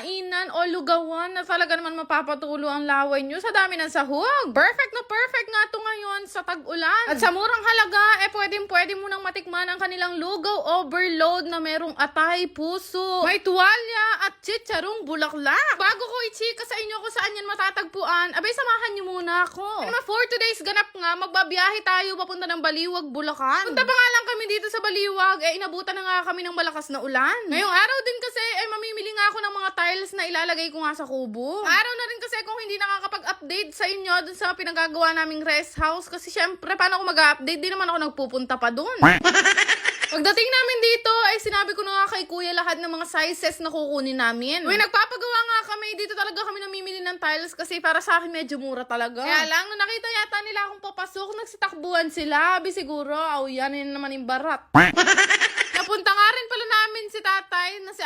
kainan o lugawan na talaga naman mapapatulo ang laway nyo sa dami ng sahog. Perfect na perfect nga to ngayon sa tag-ulan. At sa murang halaga, eh pwedeng pwede mo nang matikman ang kanilang lugaw overload na merong atay, puso, may tuwalya at chicharong bulaklak. Bago ko i-chika sa inyo kung saan yan matatagpuan, abay samahan nyo muna ako. Ano, for today's ganap nga, magbabiyahe tayo papunta ng Baliwag, Bulacan. Punta pa nga lang kami dito sa Baliwag, eh inabutan na nga kami ng malakas na ulan. Ngayong araw din kasi, eh mamimili nga ako ng mga tiles na ilalagay ko nga sa kubo. Araw na rin kasi kung hindi nakakapag-update sa inyo dun sa pinagagawa naming rest house kasi syempre paano ako mag-update? Di naman ako nagpupunta pa dun. Pagdating namin dito, ay sinabi ko na nga kay kuya lahat ng mga sizes na kukunin namin. Uy, nagpapagawa nga kami. Dito talaga kami namimili ng tiles kasi para sa akin medyo mura talaga. Kaya lang, nung nakita yata nila akong papasok, nagsitakbuhan sila. Abi siguro, aw yan, yun naman yung barat. Napunta nga rin pala na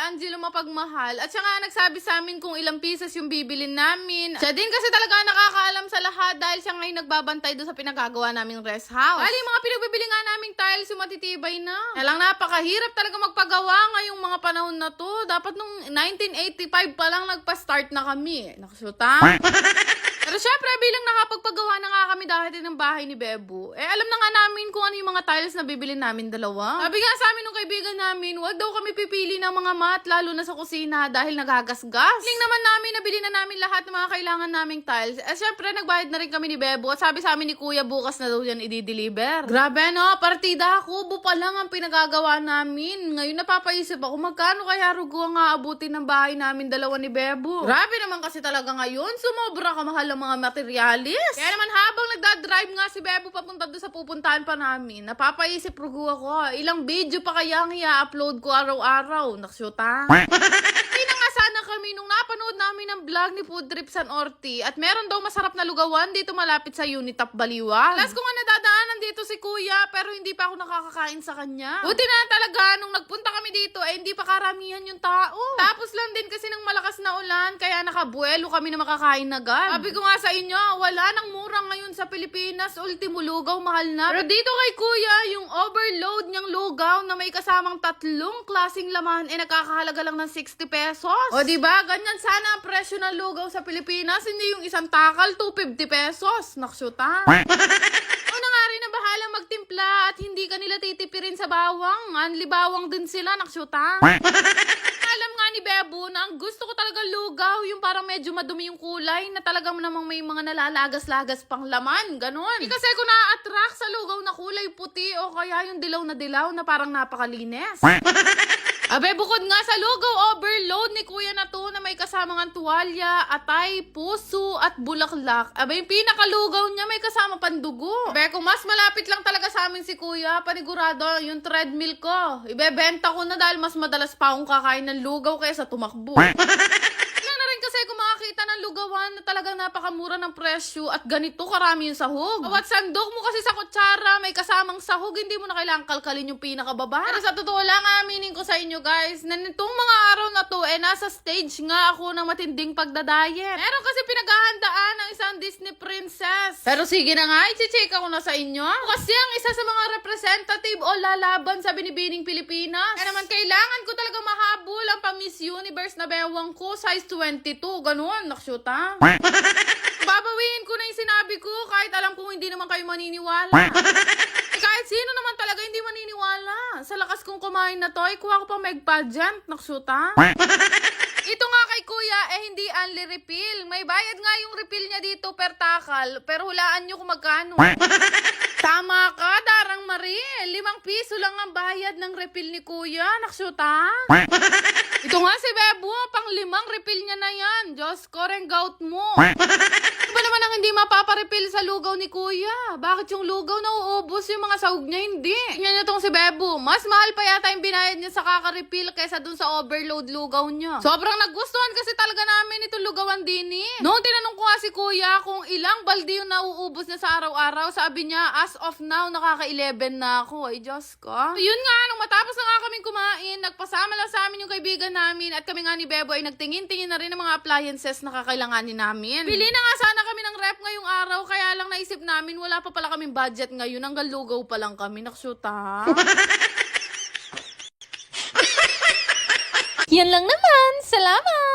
Angelo Mapagmahal at siya nga nagsabi sa amin kung ilang pieces yung bibilin namin. Siya din kasi talaga nakakaalam sa lahat dahil siya ngayon nagbabantay doon sa pinagagawa naming rest house. Bali, yung mga pinagbibili nga naming tiles yung matitibay na. Kaya lang napakahirap talaga magpagawa ngayong mga panahon na to. Dapat nung 1985 pa lang nagpa-start na kami. Nakasuta. Pero syempre, bilang nakapagpagawa na nga kami dahil din ng bahay ni Bebo, eh alam na nga namin kung ano yung mga tiles na bibili namin dalawa. Sabi nga sa amin nung kaibigan namin, wag daw kami pipili ng mga mat, lalo na sa kusina dahil nagagasgas. Ling naman namin, nabili na namin lahat ng mga kailangan naming tiles. Eh syempre, nagbayad na rin kami ni Bebo at sabi sa amin ni Kuya, bukas na daw yan i-deliver. Grabe no, partida kubo pa lang ang pinagagawa namin. Ngayon napapaisip ako, magkano kaya rugo ang aabutin ng bahay namin dalawa ni Bebo? Grabe naman kasi talaga ngayon, sumobra kamahal ang mga materialis. Kaya naman habang nagdadrive nga si Bebo papunta doon sa pupuntahan pa namin, napapaisip rugo ako, ilang video pa kaya ang i-upload ko araw-araw. Naksyuta. Hindi na nga sana kami nung napanood namin ang vlog ni Food Trip San Orti at meron daw masarap na lugawan dito malapit sa Unitap Baliwag. Last ko nga nadadaanan si Kuya pero hindi pa ako nakakakain sa kanya. Buti na talaga nung nagpunta kami dito eh hindi pa karamihan yung tao. Tapos lang din kasi ng malakas na ulan kaya nakabuelo kami na makakain agad. Sabi ko nga sa inyo, wala nang mura ngayon sa Pilipinas. Ultimo lugaw, mahal na. Pero dito kay Kuya, yung overload niyang lugaw na may kasamang tatlong klasing laman eh nakakahalaga lang ng 60 pesos. O di ba? Ganyan sana ang presyo ng lugaw sa Pilipinas. Hindi yung isang takal, 250 pesos. Naksyuta. Bahala magtimpla at hindi ka nila titipirin sa bawang. Anli bawang din sila, naksyuta. Alam nga ni Bebo na ang gusto ko talaga lugaw, yung parang medyo madumi yung kulay, na talagang namang may mga nalalagas-lagas pang laman, ganun. Eh, kasi ako na-attract sa lugaw na kulay puti o kaya yung dilaw na dilaw na parang napakalinis. Abe, bukod nga sa lugaw overload ni kuya na to na may kasamang ang tuwalya, atay, puso, at bulaklak. Abe, yung pinakalugaw niya may kasama pandugo. Abe, kung mas malapit lang talaga sa amin si kuya, panigurado yung treadmill ko. Ibebenta ko na dahil mas madalas pa akong kakain ng lugaw kaysa tumakbo. Yan na rin kasi kung makakita ng lugawan na talagang napakamura ng presyo at ganito karami yung sahog. Bawat sandok mo kasi sa kutsara, may kasamang sahog, hindi mo na kailangang kalkalin yung pinakababa. Pero sa totoo lang, aminin ko sa inyo guys, na nitong mga araw na to, eh nasa stage nga ako ng matinding pagdadayet. Meron kasi pinaghahandaan ng isang Disney princess. Pero sige na nga, i-check ako na sa inyo. Kasi ang isa sa mga representative o lalaban sa Binibining Pilipinas. Naman kailangan ko talaga mahabol ang pang Miss Universe na bewang ko, size 22, ganun, naksyuta. Babawiin ko na yung sinabi ko kahit alam kong hindi naman kayo maniniwala. Eh, kahit sino naman talaga hindi maniniwala. Sa lakas kong kumain na to, ay kuha ko pa meg pageant, naksyuta. Ito nga kuya, eh hindi only refill. May bayad nga yung refill niya dito per takal, pero hulaan nyo kung magkano. Tama ka, Darang Marie. Limang piso lang ang bayad ng refill ni kuya. Naksyuta. Ito nga si Bebo, pang limang refill niya na yan. Diyos ko, gout mo. Ano ba naman ang hindi mapaparefill sa lugaw ni kuya? Bakit yung lugaw nauubos yung mga sahog niya hindi? Tingnan niyo tong si Bebo. Mas mahal pa yata yung binayad niya sa kaka-refill kaysa dun sa overload lugaw niya. Sobrang nagustuhan kasi talaga namin itong lugawan din eh. Noong tinanong ko nga si kuya kung ilang balde yung nauubos niya sa araw-araw, sabi niya, as of now, nakaka-11 na ako. Ay, Diyos ko. Yun nga, nung matapos na nga kaming kumain, nagpasama lang sa amin yung kaibigan namin at kami nga ni Bebo ay nagtingin-tingin na rin ng mga appliances na kakailanganin namin. Pili na nga sana kami ng rep ngayong araw, kaya lang naisip namin, wala pa pala kaming budget ngayon, hanggang lugaw pa lang kami. Naksyuta. Yan lang naman. Salamat!